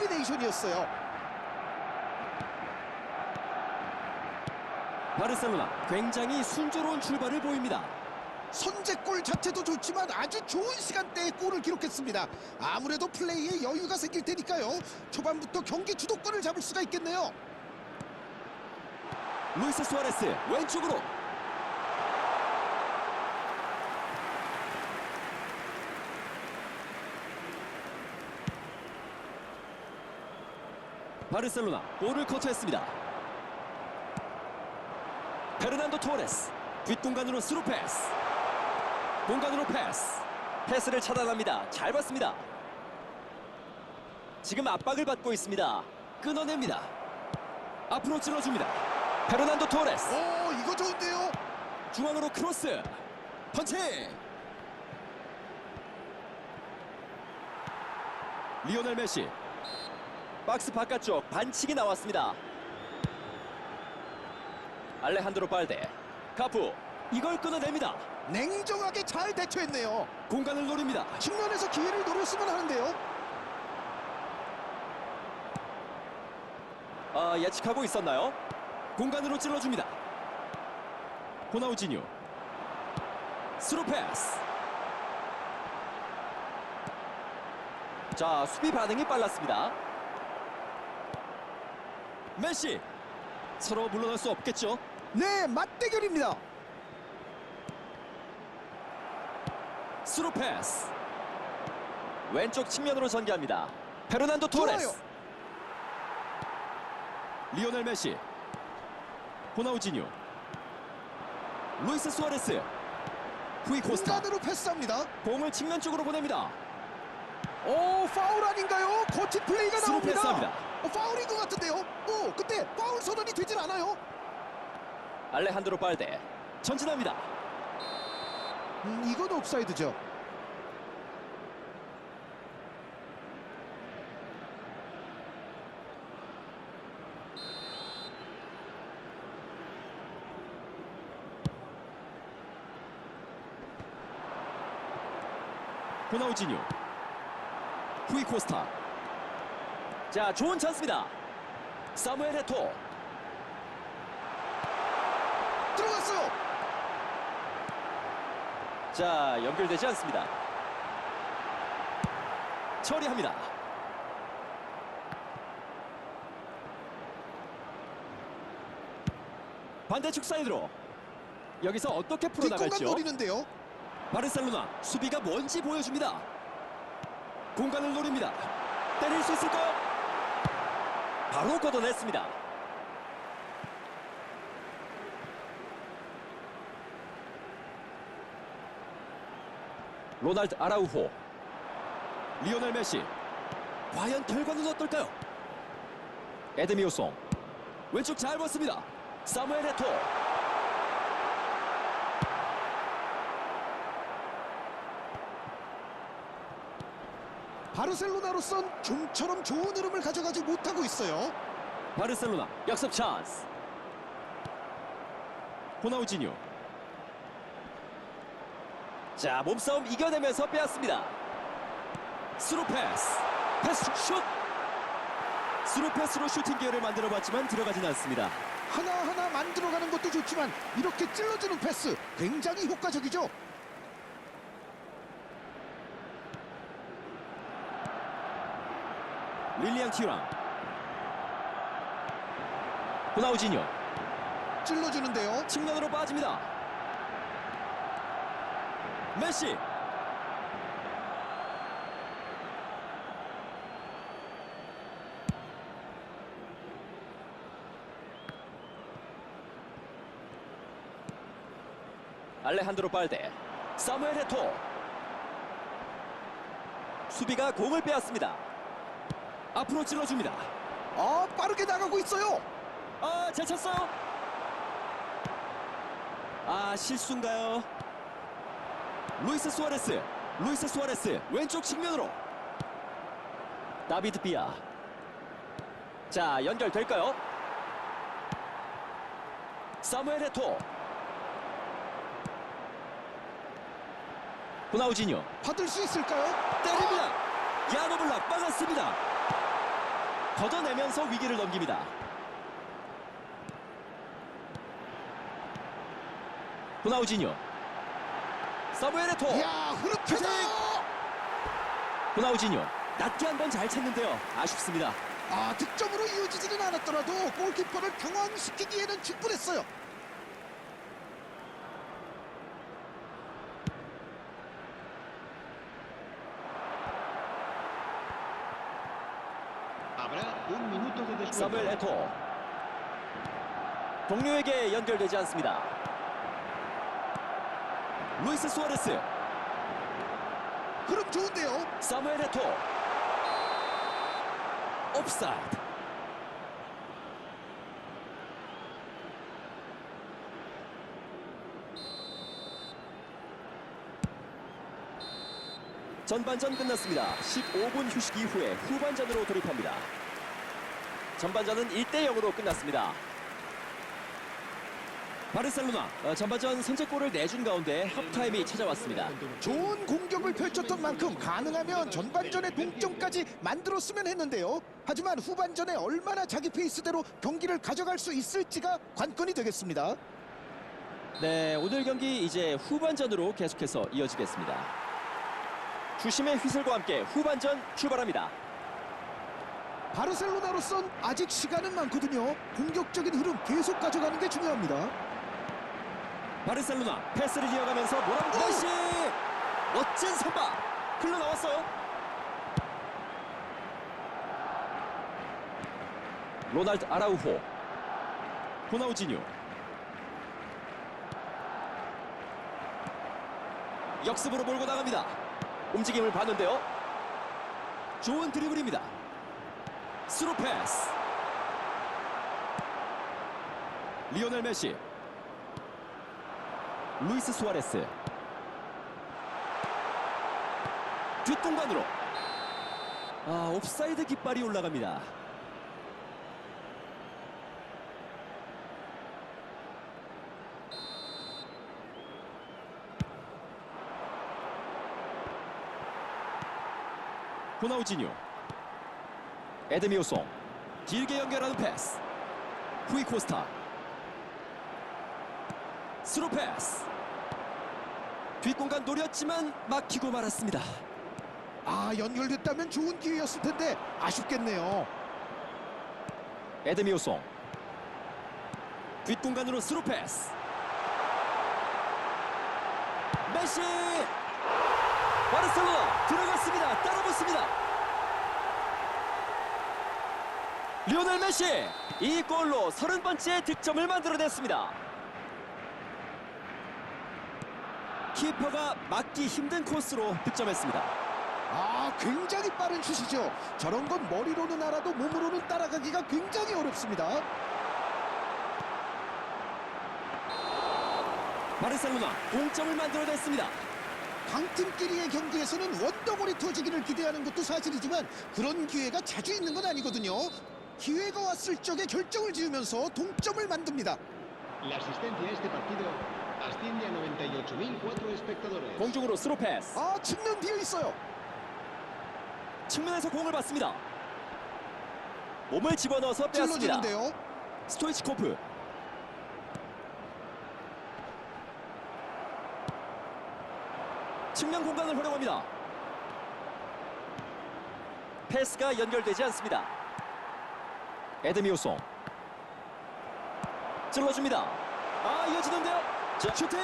콤비네이션이었어요. 바르셀로나 굉장히 순조로운 출발을 보입니다. 선제골 자체도 좋지만 아주 좋은 시간대에 골을 기록했습니다. 아무래도 플레이에 여유가 생길 테니까요. 초반부터 경기 주도권을 잡을 수가 있겠네요. 루이스 수아레스 왼쪽으로 바르셀로나 볼을 커트했습니다. 페르난도 토레스 뒷공간으로 스루 패스 공간으로 패스 패스를 차단합니다. 잘 봤습니다. 지금 압박을 받고 있습니다. 끊어냅니다. 앞으로 찔러줍니다. 페르난도 토레스 오, 이거 좋은데요. 중앙으로 크로스 펀치 리오넬 메시 박스 바깥쪽 반칙이 나왔습니다 알레한드로 빨데 카푸 이걸 끊어냅니다 냉정하게 잘 대처했네요. 공간을 노립니다 측면에서 기회를 노렸으면 하는데요. 아, 예측하고 있었나요? 공간으로 찔러줍니다. 호나우지뉴 스루 패스. 자, 수비 반응이 빨랐습니다. 메시 서로 물러날 수 없겠죠? 네, 맞대결입니다. 스루 패스. 왼쪽 측면으로 전개합니다. 페르난도 토레스. 좋아요. 리오넬 메시. 호나우지뉴. 루이스 수아레스. 후이 코스타. 공간으로 패스합니다. 공을 측면 쪽으로 보냅니다. 오, 파울 아닌가요? 거친 플레이가 스루 나옵니다. 패스합니다. 어, 파울인 것 같은데요. 오, 근데 파울 선언이 되질 않아요. 알레한드로 빨데 전진합니다. 음, 이건 옵사이드죠. 호나우지뉴. 후이 코스타. 자, 좋은 찬스입니다. 사무엘 헤토. 들어갔어요. 자, 연결되지 않습니다. 처리합니다. 반대측 사이드로 여기서 어떻게 풀어나갈죠? 노리는데요. 바르셀로나 수비가 뭔지 보여줍니다. 공간을 노립니다. 때릴 수 있을까요? 바로 걷어냈습니다. 로날드 아라우호 리오넬 메시 과연 결과는 어떨까요? 에드미오송 왼쪽 잘 봤습니다. 사무엘 에토 바르셀로나로선 좀처럼 좋은 흐름을 가져가지 못하고 있어요. 바르셀로나 역습 찬스. 호나우지뉴 자 몸싸움 이겨내면서 빼앗습니다. 스루 패스. 패스 슛! 스루 패스로 슈팅 기회를 만들어봤지만 들어가진 않습니다. 하나하나 만들어가는 것도 좋지만 이렇게 찔러주는 패스 굉장히 효과적이죠. 릴리안 티랑 호나우지뉴 찔러주는데요. 측면으로 빠집니다. 메시. 알레한드로 빨데 사무엘 헤토. 수비가 공을 빼앗습니다 앞으로 찔러줍니다 아 빠르게 나가고 있어요. 아, 잘 찼어요. 아, 실수인가요? 루이스 수아레스, 루이스 수아레스 왼쪽 측면으로. 다비드 비아. 자, 연결될까요? 사무엘 에토. 호나우지뉴 받을 수 있을까요? 때립니다. 야노블락 막았습니다. 걷어내면서 위기를 넘깁니다. 이야 흐름 슈팅! 펴서 호나우지뉴 낮게 한 번잘 쳤는데요. 아쉽습니다. 아 득점으로 이어지지는 않았더라도 골키퍼를 당황시키기에는 충분했어요. 사무엘 에토 동료에게 연결되지 않습니다. 루이스 수아레스 흐름 좋은데요. 사무엘 에토 옵사이드 전반전 끝났습니다. 15분 휴식 이후에 후반전으로 돌입합니다. 전반전은 1대 0으로 끝났습니다. 바르셀로나 어, 전반전 선제골을 내준 가운데 합타임이 찾아왔습니다. 좋은 공격을 펼쳤던 만큼 가능하면 전반전에 동점까지 만들었으면 했는데요. 하지만 후반전에 얼마나 자기 페이스대로 경기를 가져갈 수 있을지가 관건이 되겠습니다. 네, 오늘 경기 이제 후반전으로 계속해서 이어지겠습니다. 주심의 휘슬과 함께 후반전 출발합니다. 바르셀로나로선 아직 시간은 많거든요. 공격적인 흐름 계속 가져가는 게 중요합니다. 바르셀로나 패스를 이어가면서 몰아붙 오! 메시 멋진 선방 흘러나왔어요. 로날드 아라우호 호나우지뉴 역습으로 몰고 나갑니다. 움직임을 봤는데요. 좋은 드리블입니다. 스루 패스. 리오넬 메시. 루이스 수아레스. 뒷공간으로. 아, 옵사이드 깃발이 올라갑니다. 호나우지뉴 에드미오송. 길게 연결하는 패스. 후이 코스타. 스루 패스. 뒷공간 노렸지만 막히고 말았습니다. 아 연결됐다면 좋은 기회였을 텐데 아쉽겠네요. 에드미오송. 뒷공간으로 스루 패스. 메시! 바르셀로나 들어갔습니다. 따라붙습니다 리오넬 메시 이 골로 30번째 득점을 만들어냈습니다 키퍼가 막기 힘든 코스로 득점했습니다 아 굉장히 빠른 슛이죠. 저런 건 머리로는 알아도 몸으로는 따라가기가 굉장히 어렵습니다. 바르셀로나 동점을 만들어냈습니다 강팀끼리의 경기에서는 원더골이 터지기를 기대하는 것도 사실이지만 그런 기회가 자주 있는 건 아니거든요. 기회가 왔을 적에 결정을 지으면서 동점을 만듭니다. La asistencia a este partido asciende a 98.004 espectadores. 공중으로 스루 패스 아 측면 비어 있어요. 측면에서 공을 받습니다. 몸을 집어넣어서 빼앗습니다. 스토이치코프. 측면 공간을 활용합니다. 패스가 연결되지 않습니다. 에드미오송. 찔러줍니다. 아 이어지는데요. 자, 슈팅!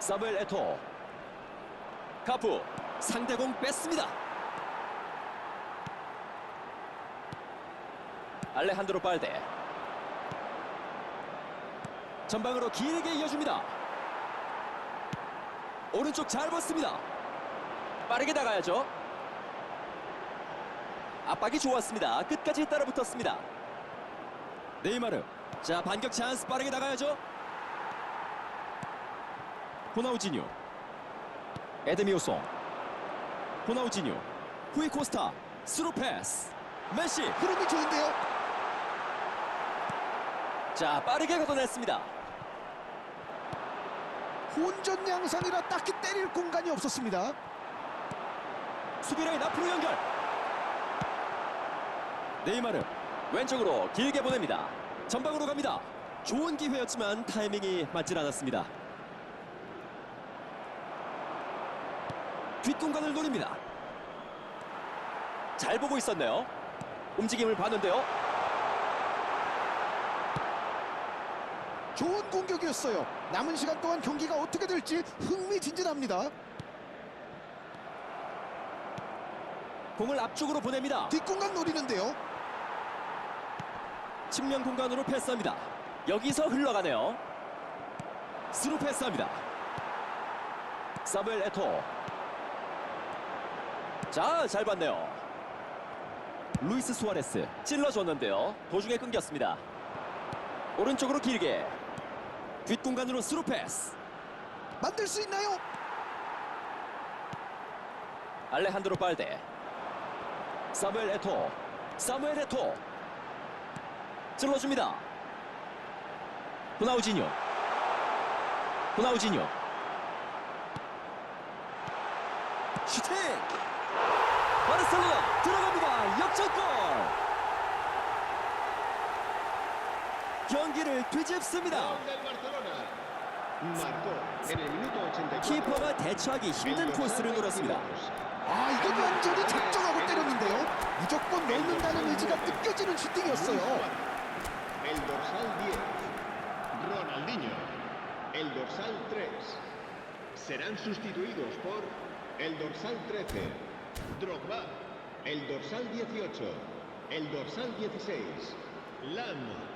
사무엘 에토. 카프 상대공 뺐습니다. 알레한드로 빨데 전방으로 길게 이어줍니다. 오른쪽 잘 벗습니다. 빠르게 나가야죠. 압박이 좋았습니다. 끝까지 따라붙었습니다. 네이마르. 자 반격 찬스 빠르게 나가야죠. 호나우지뉴. 에드미오송. 호나우지뉴. 후이 코스타. 스루 패스. 메시. 흐름이 좋은데요. 자 빠르게 걷어냈습니다. 혼전 양상이라 딱히 때릴 공간이 없었습니다. 수비라인 앞으로 연결. 네이마르 왼쪽으로 길게 보냅니다. 전방으로 갑니다. 좋은 기회였지만 타이밍이 맞질 않았습니다. 뒷공간을 노립니다. 잘 보고 있었네요. 움직임을 봤는데요. 좋은 공격이었어요. 남은 시간 동안 경기가 어떻게 될지 흥미진진합니다. 공을 앞쪽으로 보냅니다. 뒷공간 노리는데요. 측면 공간으로 패스합니다. 여기서 흘러가네요. 스루 패스합니다. 사무엘 에토. 자, 잘 봤네요. 루이스 수아레스 찔러줬는데요. 도중에 끊겼습니다. 오른쪽으로 길게. 뒷공간으로 스루 패스. 만들 수 있나요? 알레한드로 빨데. 사무엘 에토. 사무엘 에토. 찔러줍니다. 호나우지뉴. 호나우지뉴. 슈팅! 바르셀로나 들어갑니다. 역전골! 경기를 뒤집습니다. Gol del Barcelona. Marcó en el minuto 84. 키퍼가 대처하기 힘든 코스를 노렸습니다. 아 이거 완전히 작정하고 때렸는데요. 무조건 넣는다는 의지가 느껴지는 슈팅이었어요. El dorsal 10. Ronaldinho. El dorsal 3. Serán sustituidos por el dorsal 13. Drogba. El dorsal 18. El dorsal 16. Lam.